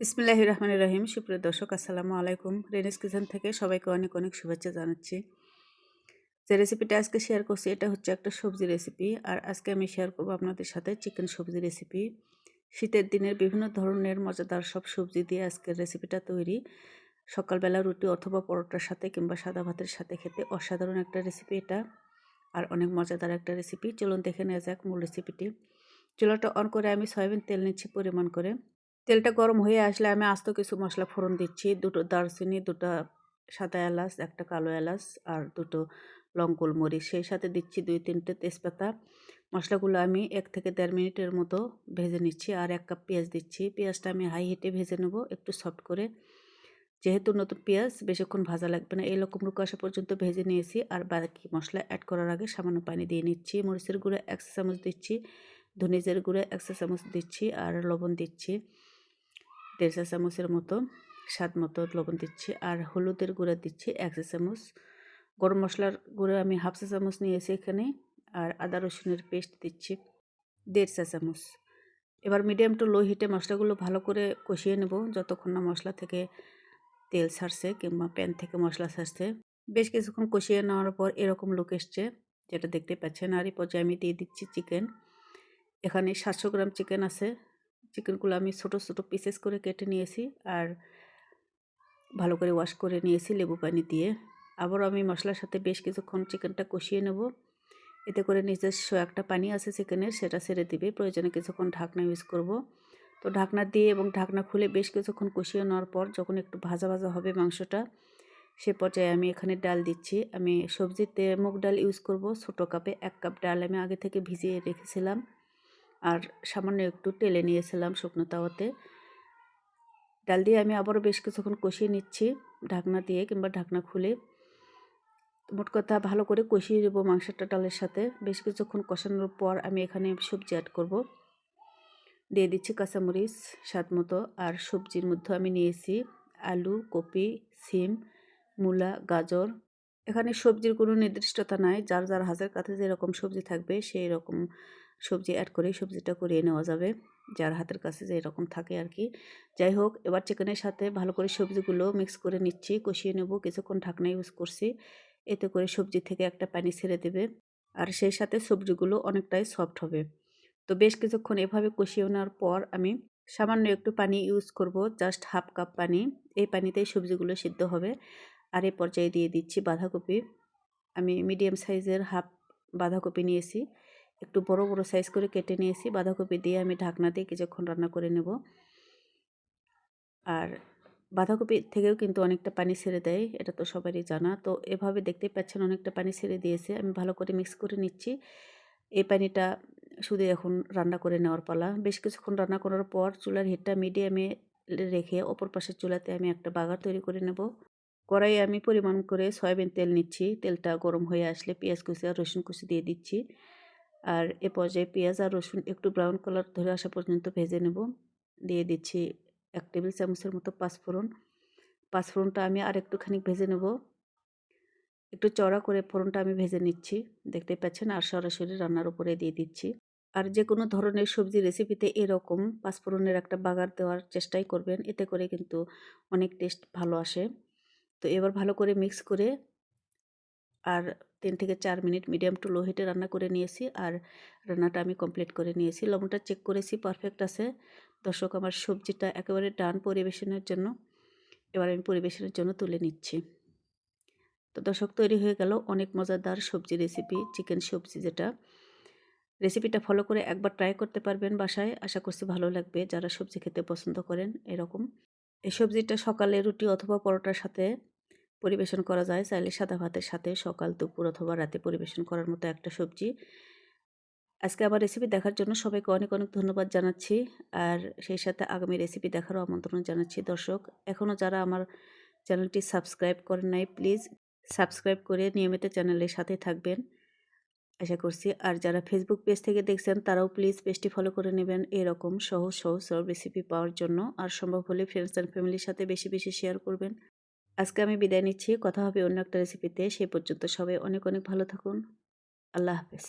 ইসমিল্লাহ রহমান রহিম। সুপ্রিয় দর্শক, আসসালামু আলাইকুম। রেনিস কিচেন থেকে সবাইকে অনেক অনেক শুভেচ্ছা জানাচ্ছি। যে রেসিপিটা আজকে শেয়ার করছি, এটা হচ্ছে একটা সবজি রেসিপি আর আজকে আমি শেয়ার করব আপনাদের সাথে চিকেন সবজি রেসিপি শীতের দিনের বিভিন্ন ধরনের মজাদার সব সবজি দিয়ে আজকের রেসিপিটা তৈরি। সকালবেলা রুটি অথবা পরোটার সাথে কিংবা সাদা ভাতের সাথে খেতে অসাধারণ একটা রেসিপি এটা। আর অনেক মজাদার একটা রেসিপি চলুন দেখে নেওয়া যাক মূল রেসিপিটি চুলাটা অন করে আমি সয়াবিন তেল নিচ্ছি পরিমাণ করে। তেলটা গরম হয়ে আসলে আমি আস্ত কিছু মশলা ফোড়ন দিচ্ছি। দুটো দারচিনি, দুটো সাদা এলাচ, একটা কালো এলাচ আর দুটো লঙ্কল মরিচ সেই সাথে দিচ্ছি দুই তিনটে তেজপাতা। মশলাগুলো আমি এক থেকে দেড় মিনিটের মতো ভেজে নিচ্ছি আর এক কাপ পেঁয়াজ দিচ্ছি। পেঁয়াজটা আমি হাই হিটে ভেজে নেব একটু সফট করে। যেহেতু নতুন পেঁয়াজ, বেশিক্ষণ ভাজা লাগবে না। এইরকম রুকো আসা পর্যন্ত ভেজে নিয়েছি আর বাকি মশলা অ্যাড করার আগে সামান্য পানি দিয়ে নিচ্ছি। মরিচের গুঁড়ো এক চামচ দিচ্ছি ধনিজের গুঁড়ো এক চামচ দিচ্ছি আর লবণ দিচ্ছি। দেড় চা চামচের মতো স্বাদ মতো লবণ দিচ্ছি আর হলুদের গুঁড়া দিচ্ছি এক চা চামচ গরম মশলার গুঁড়ো আমি হাফ চা চামচ নিয়েছি এখানে আর আদা রসুনের পেস্ট দিচ্ছি দেড় চা চামচ এবার মিডিয়াম টু লো হিটে মশলাগুলো ভালো করে কষিয়ে নেব যতক্ষণ না মশলা থেকে তেল ছাড়ছে কিংবা প্যান থেকে মশলা ছাড়ছে। বেশ কিছুক্ষণ কষিয়ে নেওয়ার পর এরকম লোক এসছে যেটা দেখতে পাচ্ছেন। আর এই পর্যায়ে আমি দিয়ে দিচ্ছি চিকেন। এখানে সাতশো গ্রাম চিকেন আছে। চিকেনগুলো আমি ছোট ছোট পিসেস করে কেটে নিয়েছি আর ভালো করে ওয়াশ করে নিয়েছি লেবু পানি দিয়ে। আবারও আমি মশলার সাথে বেশ কিছুক্ষণ চিকেনটা কষিয়ে নেব। এতে করে নিজস্ব একটা পানি আছে চিকেনের সেটা ছেড়ে দিবে। প্রয়োজনে কিছুক্ষণ ঢাকনা ইউজ করব। তো ঢাকনা দিয়ে এবং ঢাকনা খুলে বেশ কিছুক্ষণ কষিয়ে নেওয়ার পর যখন একটু ভাজা ভাজা হবে মাংসটা, সে পর্যায়ে আমি এখানে ডাল দিচ্ছি। আমি সবজিতে মুগ ডাল ইউজ করব। ছোটো কাপে এক কাপ ডাল আমি আগে থেকে ভিজিয়ে রেখেছিলাম। আর সামান্য একটু টেলে নিয়েছিলাম শুকনো তাওয়াতে। ডাল দিয়ে আমি আবারও বেশ কিছুক্ষণ কষিয়ে নিচ্ছি ঢাকনা দিয়ে কিংবা ঢাকনা খুলে। মোট কথা ভালো করে কষিয়ে দেবো মাংসটা ডালের সাথে। বেশ কিছুক্ষণ কষানোর পর আমি এখানে সবজি অ্যাড করব। দিয়ে দিচ্ছি কাঁচামরিচ স্বাদ মতো আর সবজির মধ্যে আমি নিয়েছি আলু, কপি, সিম, মূলা, গাজর। এখানে সবজির কোনো নির্দিষ্টতা নাই, যার যার হাজার কাছে যেরকম সবজি থাকবে সেই রকম সবজি অ্যাড করে সবজিটা করিয়ে নেওয়া যাবে। যার হাতের কাছে যে এরকম থাকে আর কি যাই হোক, এবার চিকেনের সাথে ভালো করে সবজিগুলো মিক্স করে নিচ্ছি, কষিয়ে নেব। কিছুক্ষণ ঢাকনা ইউজ করছি। এতে করে সবজি থেকে একটা পানি ছেড়ে দেবে। আর সেই সাথে সবজিগুলো অনেকটাই সফট হবে। তো বেশ কিছুক্ষণ এভাবে কষিয়ে নেওয়ার পর আমি সামান্য একটু পানি ইউজ করব জাস্ট হাফ কাপ পানি। এই পানিতেই সবজিগুলো সিদ্ধ হবে। আর এই পর্যায়ে দিয়ে দিচ্ছি বাঁধাকপি। আমি মিডিয়াম সাইজের হাফ বাঁধাকপি নিয়েছি। একটু বড় বড় সাইজ করে কেটে নিয়েছি। বাঁধাকপি দিয়ে আমি ঢাকনা দিয়ে কিছুক্ষণ রান্না করে নেব। আর বাঁধাকপি থেকেও কিন্তু অনেকটা পানি ছেড়ে দেয়, এটা তো সবারই জানা। তো এভাবে দেখতে পাচ্ছেন অনেকটা পানি ছেড়ে দিয়েছে। আমি ভালো করে মিক্স করে নিচ্ছি। এই পানিটা শুধু এখন রান্না করে নেওয়ার পালা। বেশ কিছুক্ষণ রান্না করার পর চুলার হিটটা মিডিয়ামে রেখে অপর পাশের চুলাতে আমি একটা বাগার তৈরি করে নেব। কড়াই আমি পরিমাণ করে সয়াবিন তেল নিচ্ছি। তেলটা গরম হয়ে আসলে পেঁয়াজ কুচি আর রসুন কুচি দিয়ে দিচ্ছি। আর এ পর্যায়ে পেঁয়াজ আর রসুন একটু ব্রাউন কালার ধরে আসা পর্যন্ত ভেজে নেব। দিয়ে দিচ্ছি এক টেবিল চামচের মতো পাঁচফোড়ন। পাঁচফোড়নটা আমি আর একটুখানি ভেজে নেব। একটু চড়া করে ফোড়নটা আমি ভেজে নিচ্ছি। দেখতে পাচ্ছেন আর সরাসরি রান্নার উপরে দিয়ে দিচ্ছি। আর যে কোনো ধরনের সবজি রেসিপিতে এরকম পাঁচফোড়নের একটা বাগার দেওয়ার চেষ্টাই করবেন। এতে করে কিন্তু অনেক টেস্ট ভালো আসে। তো এবার ভালো করে মিক্স করে আর তিন থেকে চার মিনিট মিডিয়াম টু লো হিটে রান্না করে নিয়েছি। আর রান্নাটা আমি কমপ্লিট করে নিয়েছি। লবণটা চেক করেছি পারফেক্ট আছে। দর্শক, আমার সবজিটা একেবারে ডান পরিবেশনের জন্য, এবার আমি পরিবেশনের জন্য তুলে নিচ্ছি। তো দর্শক, তৈরি হয়ে গেল অনেক মজাদার সবজি রেসিপি চিকেন সবজি যেটা। রেসিপিটা ফলো করে একবার ট্রাই করতে পারবেন বাসায়। আশা করছি ভালো লাগবে। যারা সবজি খেতে পছন্দ করেন, এরকম। এই সবজিটা সকালে রুটি অথবা পরোটার সাথে পরিবেশন করা যায়। চাইলে সাদা ভাতের সাথে সকাল, দুপুর অথবা রাতে পরিবেশন করার মতো একটা সবজি। আজকে আমার রেসিপি দেখার জন্য সবাইকে অনেক অনেক ধন্যবাদ জানাচ্ছি। আর সেই সাথে আগামী রেসিপি দেখারও আমন্ত্রণ জানাচ্ছি দর্শক। এখনও যারা আমার চ্যানেলটি সাবস্ক্রাইব করেন নাই প্লিজ সাবস্ক্রাইব করে নিয়মিত চ্যানেলের সাথে থাকবেন। আশা করছি আর যারা ফেসবুক পেজ থেকে দেখছেন, তারাও প্লিজ পেজটি ফলো করে নেবেন এরকম সহজ সহজ সব রেসিপি পাওয়ার জন্য। আর সম্ভব হলে ফ্রেন্ডস অ্যান্ড ফ্যামিলির সাথে বেশি বেশি শেয়ার করবেন। আজকে আমি বিদায় নিচ্ছি। কথা হবে অন্য একটা রেসিপিতে সেই পর্যন্ত সবাই অনেক অনেক ভালো থাকুন। আল্লাহ হাফেজ।